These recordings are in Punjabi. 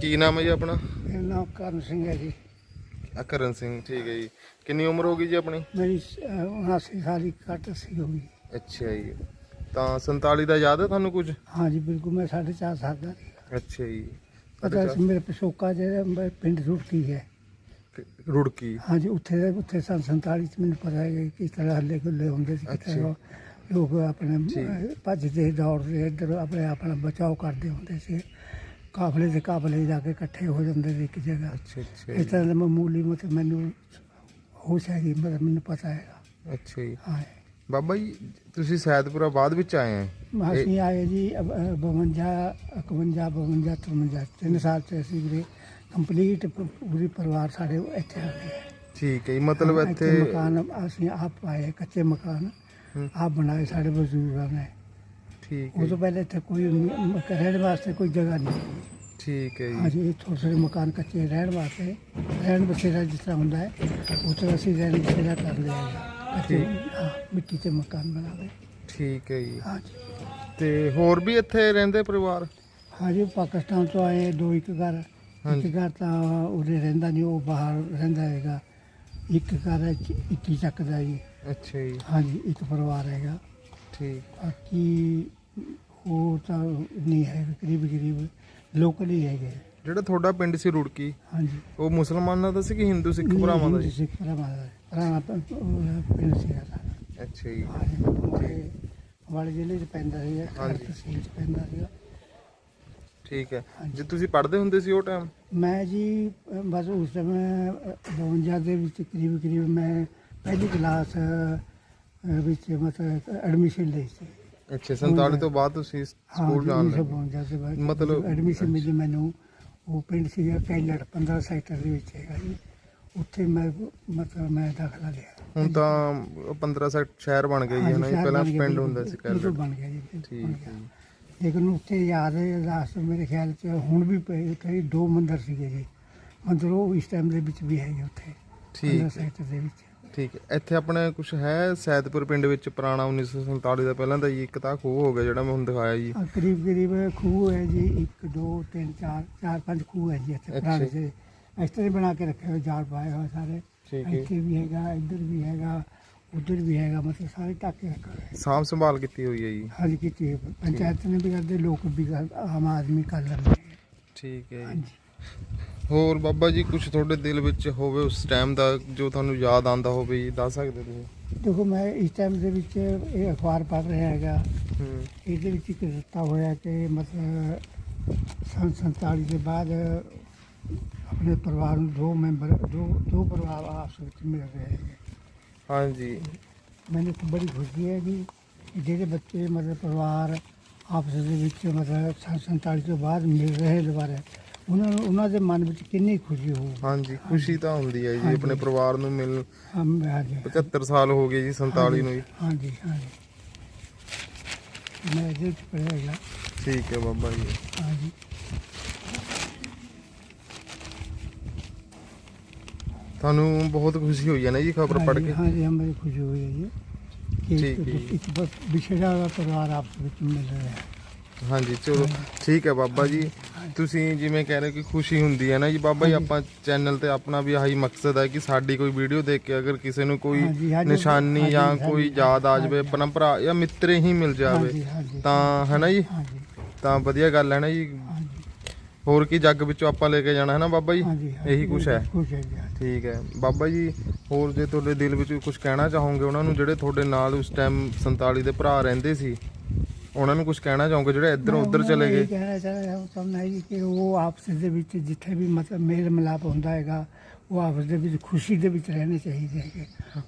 ਕੀ ਨਾਮ ਹੈ ਜੀ ਆਪਣਾ? ਮੇਰਾ ਨਾਮ ਕਰਨ ਸਿੰਘ ਹੈ ਜੀ। ਅਕਰਨ ਸਿੰਘ ਠੀਕ ਹੈ ਜੀ। ਕਿੰਨੀ ਉਮਰ ਹੋ ਗਈ ਜੀ ਆਪਣੀ? ਮੇਰੀ ਅਹ, 79 ਸਾਲ ਦੀ ਕੱਟ ਸੀ ਹੋ ਗਈ। ਅੱਛਾ ਜੀ। ਤਾਂ 47 ਦਾ ਯਾਦ ਹੈ ਤੁਹਾਨੂੰ ਕੁਝ? ਹਾਂ ਜੀ ਬਿਲਕੁਲ ਮੈਂ 4.5 ਸਾਲ ਦਾ। ਅੱਛਾ ਜੀ। ਪਤਾ ਸੀ ਮੇਰੇ ਪਿਛੋਕਾ ਜਿਹੜਾ ਮੈਂ ਪਿੰਡ ਰੁੜਕੀ ਹੈ। ਰੁੜਕੀ। ਹਾਂ ਜੀ ਉੱਥੇ ਦੇ ਉੱਥੇ ਸੰਨ 47 ਚ ਮੈਨੂੰ ਪਤਾ ਹੈ ਕਿ ਕਿਸ ਤਰ੍ਹਾਂ ਹੱਲੇ ਗੁੱਲੇ ਹੁੰਦੇ ਸੀ ਕਿਤੇ ਅੱਛਾ। ਲੋਕ ਆਪਣੇ ਠੀਕ। ਅਹ, ਭੱਜਦੇ ਦੌੜਦੇ ਇੱਧਰ ਆਪਣੇ ਆਪਣਾ ਬਚਾਓ ਕਰਦੇ ਹੁੰਦੇ ਸੀ। ਕਾਫਲੇ ਦੇ ਕਾਫਲੇ ਜਾ ਕੇ ਇਕੱਠੇ ਹੋ ਜਾਂਦੇ ਸੀ ਇੱਕ ਜਗ੍ਹਾ। ਅੱਛਾ ਅੱਛਾ ਇਸ ਤਰ੍ਹਾਂ ਦਾ ਮਾਮੂਲੀ ਮਤਲਬ ਮੈਨੂੰ ਹੋਸ਼ ਹੈਗੀ ਮਤਲਬ ਮੈਨੂੰ ਪਤਾ ਹੈਗਾ ਅੱਛਾ ਜੀ। ਹਾਂ। ਬਾਬਾ ਜੀ ਤੁਸੀਂ ਸੈਦਪੁਰਾ ਬਾਅਦ ਵਿੱਚ ਆਏ ਆ ਅਸੀਂ ਆਏ ਜੀ 52 51 52 53 ਤਿੰਨ ਸਾਲ ਚ ਅਸੀਂ ਵੀਰੇ ਕੰਪਲੀਟ ਪੂਰੀ ਪਰਿਵਾਰ ਸਾਡੇ ਇੱਥੇ ਆ ਗਏ। ਠੀਕ ਹੈ ਜੀ ਮਤਲਬ ਇੱਥੇ ਮਕਾਨ ਅਸੀਂ ਆਪ ਪਾਏ ਕੱਚੇ ਮਕਾਨ। ਆਪ ਬਣਾਏ ਸਾਡੇ ਬਜ਼ੁਰਗਾਂ ਨੇ। ਠੀਕ ਹੈ ਤੋਂ ਜੀ, ਪਹਿਲੇ ਇੱਥੇ ਕੋਈ ਮ- ਰਹਿਣ ਵਾਸਤੇ ਕੋਈ ਜਗ੍ਹਾ ਨਹੀਂ ਸੀ। ਠੀਕ ਹੈ ਜੀ। ਹਾਂਜੀ ਇਹ ਛੋਟੇ ਛੋਟੇ ਮਕਾਨ ਕੱਚੇ ਰਹਿਣ ਵਾਸਤੇ। ਰਹਿਣ ਬਸੇਰਾ ਜਿਸ ਤਰ੍ਹਾਂ ਹੁੰਦਾ ਹੈ ਉਹ ਤਰ੍ਹਾਂ ਅਸੀਂ ਰਹਿਣ ਬਸੇਰਾ ਕਰ ਲਿਆ ਹੈ। ਕੱਚੇ ਹਾਂ, ਮਿੱਟੀ ਦੇ ਮਕਾਨ ਬਣਾ ਲਏ। ਠੀਕ ਹੈ ਜੀ। ਹਾਂਜੀ। ਤੇ ਹੋਰ ਵੀ ਇੱਥੇ ਰਹਿੰਦੇ ਪਰਿਵਾਰ? ਹਾਂਜੀ ਉਹ ਪਾਕਿਸਤਾਨ ਤੋਂ ਆਏ ਦੋ ਇੱਕ ਘਰ ਹਾਂਜੀ। ਇੱਕ ਘਰ ਤਾਂ ਉਹਦੇ ਰਹਿੰਦਾ ਨਹੀਂ ਉਹ ਬਾਹਰ ਰਹਿੰਦਾ ਹੈਗਾ। ਇੱਕ ਘਰ ਹੈ ਇੱਕੀ ਚੱਕ ਦਾ ਜੀ। ਅੱਛਾ ਜੀ। ਹਾਂਜੀ ਇੱਕ ਪਰਿਵਾਰ ਹੈਗਾ। ਠੀਕ। ਬਾਕੀ ਹੋਰ ਤਾਂ ਨਹੀਂ ਹੈ ਕਰੀਬ ਕਰੀਬ ਲੋਕਲ ਹੀ ਹੈਗੇ ਜਿਹੜਾ ਤੁਹਾਡਾ ਪਿੰਡ ਸੀ ਰੁੜਕੀ ਹਾਂਜੀ। ਉਹ ਮੁਸਲਮਾਨਾਂ ਦਾ ਸੀ ਕਿ ਹਿੰਦੂ ਸਿੱਖ ਭਰਾਵਾਂ ਦਾ ਜੀ? ਸਿੱਖ ਭਰਾਵਾਂ ਦਾ। ਪੁਰਾਣਾ ਪ- ਉਹ ਪਿੰਡ ਸੀਗਾ ਸਾਡਾ। ਅੱਛਾ ਜੀ। ਹਾਂਜੀ ਵਾਲੇ ਜ਼ਿਲ੍ਹੇ ਚ ਪੈਂਦਾ ਸੀਗਾ ਹਾਂਜੀ। ਤਹਿਸੀਲ ਚ ਪੈਂਦਾ ਸੀਗਾ। ਠੀਕ ਹੈ। ਜੇ ਤੁਸੀਂ ਪੜ੍ਹਦੇ ਹੁੰਦੇ ਸੀ ਉਹ ਟਾਈਮ ਮੈਂ ਜੀ ਅ, ਬਸ ਉਸ ਸਮੇਂ 52 ਦੇ ਵਿੱਚ ਕਰੀਬ ਕਰੀਬ ਮੈਂ ਪਹਿਲੀ ਕਲਾਸ ਅ, ਵਿੱਚ ਮਤਲਬ ਐਡਮਿਸ਼ਨ ਲਈ ਸੀ। ਅੱਛਾ 47 ਤੋਂ ਬਾਅਦ ਤੁਸੀਂ ਸਕੂਲ ਜਾਣ ਲੱਗੇ। 52 ਦੇ ਬਾਅਦ ਮਤਲਬ- ਐਡਮਿਸ਼ਨ ਮਿਲੀ ਮੈਨੂੰ ਉਹ ਪਿੰਡ ਸੀਗਾ ਕੈਲੜ 15 ਸੈਕਟਰ ਦੇ ਵਿੱਚ ਹੈਗਾ ਜੀ। ਉੱਥੇ ਮੈਂ ਮਤਲਬ ਮੈਂ ਦਾਖਲਾ ਲਿਆ। ਹੁਣ ਤਾਂ ਉਹ 15 ਸੈਕਟ ਸ਼ਹਿਰ ਬਣ ਗਏ ਜੀ ਨਾ ਜੀ ਪਹਿਲਾਂ ਗਿਆ, ਪਿੰਡ ਹੁੰਦਾ ਸੀ ਕੈਲਰ ਬਣ ਗਿਆ ਜੀ ਠੀਕ ਹੈ। ਗਿਆ। ਜੀ ਲੇਕਿਨ ਉੱਥੇ ਯਾਦ ਹੈ ਲਾਸਟ ਮੇਰੇ ਖਿਆਲ ਚ ਹੁਣ ਵੀ ਕਈ ਦੋ ਮੰਦਰ ਸੀਗੇ ਜੀ। ਮੰਦਰ ਉਹ ਇਸ ਟਾਈਮ ਦੇ ਵਿੱਚ ਵੀ ਹੈਗੇ ਉੱਥੇ 15 ਠੀਕ ਹੈ। ਸੈਕਟਰ ਦੇ ਵਿੱਚ। ਠੀਕ ਹੈ। ਇੱਥੇ ਆਪਣੇ ਕੁਝ ਹੈ ਸੈਦਪੁਰ ਪਿੰਡ ਵਿੱਚ ਪੁਰਾਣਾ 1947 ਦਾ ਪਹਿਲਾਂ ਦਾ ਜੀ ਇੱਕ ਤਾਂ ਖੂਹ ਹੋ ਗਿਆ ਜਿਹੜਾ ਮੈਂ ਹੁਣ ਦਿਖਾਇਆ ਜੀ। ਕਰੀਬ ਕਰੀਬ ਖੂਹ ਹੈ ਜੀ 1 2 3 4 4 5 ਖੂਹ ਹੈ ਜੀ ਇੱਥੇ। ਪੁਰਾਣੇ ਸੇ ਇਸ ਤਰ੍ਹਾਂ ਹੀ ਬਣਾ ਕੇ ਰੱਖੇ ਹੋਏ ਜਾਲ ਪਾਏ ਹੋਏ ਸਾਰੇ। ਠੀਕ ਹੈ। ਇੱਥੇ ਵੀ ਹੈਗਾ ਇੱਧਰ ਵੀ ਹੈਗਾ ਉੱਧਰ ਵੀ ਹੈਗਾ ਮਤਲਬ ਸਾਰੇ ਟਾਕੇ ਰੱਖੇ ਹੋਏ। ਸਾਂਭ ਸੰਭਾਲ ਕੀਤੀ ਹੋਈ ਹੈ ਜੀ। ਹਾਂਜੀ ਕੀਤੀ ਹੈ। ਪੰਚਾਇਤ ਨੇ ਵੀ ਕਰਦੇ ਲੋਕ ਵੀ ਕਰ ਆਮ ਆਦਮੀ ਕਰ ਲੈਂਦੇ। ਹੈ। ਠੀਕ ਹੈ ਜੀ। ਹਾਂਜੀ। ਹੋਰ ਬਾਬਾ ਜੀ ਕੁਝ ਤੁਹਾਡੇ ਦਿਲ ਵਿੱਚ ਹੋਵੇ ਉਸ ਟਾਈਮ ਦਾ ਜੋ ਤੁਹਾਨੂੰ ਯਾਦ ਆਂਦਾ ਹੋਵੇ ਜੀ ਦੱਸ ਸਕਦੇ ਤੁਸੀਂ? ਦੇਖੋ ਮੈਂ ਇਸ ਟਾਈਮ ਦੇ ਵਿੱਚ ਇਹ ਅਖਬਾਰ ਪੜ੍ਹ ਰਿਹਾ ਹੈਗਾ। ਹੂੰ। ਇਹਦੇ ਵਿੱਚ ਇੱਕ ਦਿੱਤਾ ਹੋਇਆ ਕਿ ਮਤਲਬ ਸੰਨ 47 ਦੇ ਬਾਅਦ ਆਪਣੇ ਪਰਿਵਾਰ ਨੂੰ ਦੋ ਮੈਂਬਰ ਦੋ ਦੋ ਪਰਿਵਾਰ ਆਪਸ ਵਿੱਚ ਮਿਲ ਰਹੇ ਹੈਗੇ। ਹਾਂਜੀ। ਮੈਨੂੰ ਇੱਕ ਬੜੀ ਖੁਸ਼ੀ ਹੈ ਕਿ ਜਿਹੜੇ ਬੱਚੇ ਮਤਲਬ ਪਰਿਵਾਰ ਆਪਸ ਦੇ ਵਿੱਚ ਮਤਲਬ ਸੰਨ 47 ਤੋਂ ਬਾਅਦ ਮਿਲ ਰਹੇ ਦੁਬਾਰਾ ਉਹਨਾਂ ਨੂੰ ਉਹਨਾਂ ਦੇ ਮਨ ਵਿੱਚ ਕਿੰਨੀ ਖੁਸ਼ੀ ਹੋਊਗੀ ਹਾਂਜੀ ਖੁਸ਼ੀ ਤਾਂ ਹੁੰਦੀ ਹੈ ਜੀ ਆਪਣੇ ਪਰਿਵਾਰ ਨੂੰ ਮਿਲ 75 ਸਾਲ ਹੋ ਗਏ ਜੀ 47 ਨੂੰ ਜੀ। ਹਾਂਜੀ ਹਾਂਜੀ। ਮੈਂ ਇਹਦੇ ਪੜਿਆ ਹੈਗਾ। ਠੀਕ ਹੈ ਬਾਬਾ ਜੀ। ਹਾਂਜੀ। ਤੁਹਾਨੂੰ ਬਹੁਤ ਖੁਸ਼ੀ ਹੋਈ ਹੈ ਨਾ ਜੀ ਖਬਰ ਪੜ੍ਹ ਕੇ? ਹਾਂਜੀ ਹਾਂ ਮੈਨੂੰ ਖੁਸ਼ੀ ਹੋਈ ਹੈ ਜੀ। ਕਿ ਇੱਕ ਬਸ ਵਿਛੜਿਆ ਹੋਇਆ ਪਰਿਵਾਰ ਆਪਸ ਵਿੱਚ ਮਿਲ ਰਿਹਾ ਹੈ। ਹਾਂਜੀ ਚਲੋ ਠੀਕ ਹੈ ਬਾਬਾ ਜੀ। ਤੁਸੀਂ ਜਿਵੇਂ ਕਹਿ ਰਹੇ ਹੋ ਕਿ ਖੁਸ਼ੀ ਹੁੰਦੀ ਹੈ ਨਾ ਜੀ। ਬਾਬਾ ਜੀ। ਆਪਾਂ ਚੈਨਲ ਤੇ ਆਪਣਾ ਵੀ ਆਹੀ ਮਕਸਦ ਹੈ ਕਿ ਸਾਡੀ ਕੋਈ ਵੀਡੀਓ ਦੇਖ ਕੇ ਅਗਰ ਕਿਸੇ ਨੂੰ ਕੋਈ ਨਿਸ਼ਾਨੀ ਜਾਂ ਕੋਈ ਯਾਦ ਆ ਜਾਵੇ ਭਰਾ ਜਾਂ ਮਿੱਤਰ ਹੀ ਮਿਲ ਜਾਵੇ ਤਾਂ ਹੈ ਨਾ ਜੀ? ਤਾਂ ਵਧੀਆ ਗੱਲ ਹੈ ਨਾ ਜੀ। ਹੋਰ ਕੀ ਜੱਗ ਵਿੱਚੋਂ ਆਪਾਂ ਲੈ ਕੇ ਜਾਣਾ ਹੈ ਨਾ ਬਾਬਾ ਜੀ? ਇਹੀ ਕੁਛ ਹੈ। ਠੀਕ ਹੈ। ਬਾਬਾ ਜੀ ਹੋਰ ਜੇ ਤੁਹਾਡੇ ਦਿਲ ਵਿੱਚ ਕੁਝ ਕਹਿਣਾ ਚਾਹੋਗੇ ਉਹਨਾਂ ਨੂੰ ਜਿਹੜੇ ਤੁਹਾਡੇ ਨਾਲ ਉਸ ਟਾਈਮ 47 ਦੇ ਭਰਾ ਰਹਿੰਦੇ ਸੀ? ਉਹਨਾਂ ਨੂੰ ਕੁਝ ਕਹਿਣਾ ਚਾਹੋਗੇ ਜਿਹੜੇ ਇੱਧਰ ਮੈਂ ਉੱਧਰ ਉਹਨਾਂ ਚਲੇ ਨੂੰ ਇਹ ਗਏ ਕਹਿਣਾ ਚਾਹ ਰਿਹਾ ਹਾਂ ਤੁਹਾਨੂੰ ਹੈ ਜੀ ਕਿ ਉਹ ਆਪਸ ਦੇ ਵਿੱਚ ਜਿੱਥੇ ਵੀ ਮਤਲਬ ਮੇਲ ਮਿਲਾਪ ਹੁੰਦਾ ਹੈਗਾ ਉਹ ਆਪਸ ਦੇ ਵਿੱਚ ਖੁਸ਼ੀ ਦੇ ਵਿੱਚ ਰਹਿਣੇ ਚਾਹੀਦੇ ਹੈਗੇ।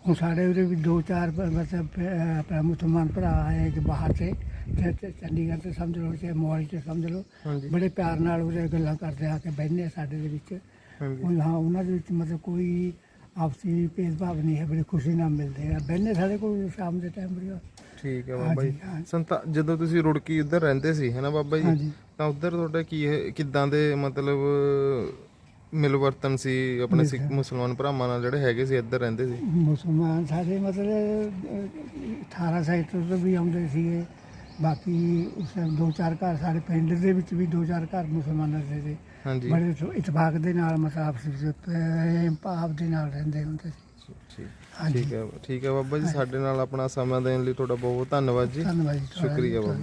ਹੁਣ ਸਾਡੇ ਉਰੇ ਵੀ ਦੋ ਚਾਰ ਪ- ਮਤਲਬ ਅਹ, ਆਪਣਾ ਮੁਸਲਮਾਨ ਭਰਾ ਆਏ ਕਿ ਬਾਹਰ ਤੇ ਤੇ- ਤੇ ਚੰਡੀਗੜ੍ਹ ਤੇ ਸਮਝ ਲਓ ਤੇ ਮੋਹਾਲੀ ਤੇ ਸਮਝ ਲਓ। ਹਾਂਜੀ। ਬੜੇ ਪਿਆਰ ਨਾਲ ਉਹਦੇ ਗੱਲਾਂ ਕਰਦੇ ਆ ਕੇ ਬਹਿੰਦੇ ਆ ਸਾਡੇ ਦੇ ਵਿੱਚ। ਹਾਂਜੀ। ਹੁਣ ਹਾਂ ਉਹਨਾਂ ਦੇ ਵਿੱਚ ਮਤਲਬ ਕੋਈ ਆਪਸੀ ਭੇਦਭਾਵ ਨਹੀਂ ਹੈ ਬੜੀ ਖੁਸ਼ੀ ਨਾਲ ਮਿਲਦੇ ਆ। ਬਹਿੰਦੇ ਸਾਡੇ ਕੋਲ ਸ਼ਾਮ ਦੇ ਟਾਈਮ ਬੜੀ ਠੀਕ ਹੈ ਬਾਬਾ ਜੀ। ਹਾਂਜੀ, ਹਾਂਜੀ। ਸੰਤਾ ਜਦੋਂ ਤੁਸੀਂ ਰੁੜਕੀ ਉੱਧਰ ਰਹਿੰਦੇ ਸੀ ਹੈ ਨਾ ਬਾਬਾ ਜੀ? ਹਾਂਜੀ। ਤਾਂ ਉੱਧਰ ਤੁਹਾਡਾ ਕੀ ਹੈ ਕਿਦਾਂ ਦੇ ਮਤਲਬ ਮਿਲਵਰਤਨ ਸੀ ਆਪਣੇ ਸਿੱਖ ਮੁਸਲਮਾਨ ਭਰਾਵਾਂ ਨਾਲ ਜਿਹੜੇ ਹੈਗੇ ਸੀ ਇੱਧਰ ਰਹਿੰਦੇ ਸੀ? ਮੁਸਲਮਾਨ ਸਾਡੇ ਮਤਲਬ ਅਹ, 18 ਸੈਕਟਰ ਤੋਂ ਵੀ ਆਉਂਦੇ ਸੀਗੇ। ਬਾਕੀ ਉਸ time ਦੋ ਚਾਰ ਘਰ ਸਾਡੇ ਪਿੰਡ ਦੇ ਵਿੱਚ ਵੀ ਦੋ ਚਾਰ ਘਰ ਮੁਸਲਮਾਨਾਂ ਦੇ ਸੀ। ਹਾਂਜੀ। ਬੜੇ ਇਤ- ਇਤਫਾਕ ਦੇ ਨਾਲ ਪ੍ਰੇਮ ਭਾਵ ਦੇ ਨਾਲ ਰਹਿੰਦੇ ਹੁੰਦੇ ਸੀ। ਠੀਕ। ਹੈ ਠੀਕ ਹੈ ਬਾਬਾ ਜੀ ਸਾਡੇ ਨਾਲ ਆਪਣਾ ਸਮਾਂ ਦੇਣ ਲਈ ਤੁਹਾਡਾ ਬਹੁਤ ਬਹੁਤ ਧੰਨਵਾਦ ਜੀ। ਧੰਨਵਾਦ ਜੀ ਤੁਹਾਡਾ। ਸ਼ੁਕਰੀਆ ਬਾਬਾ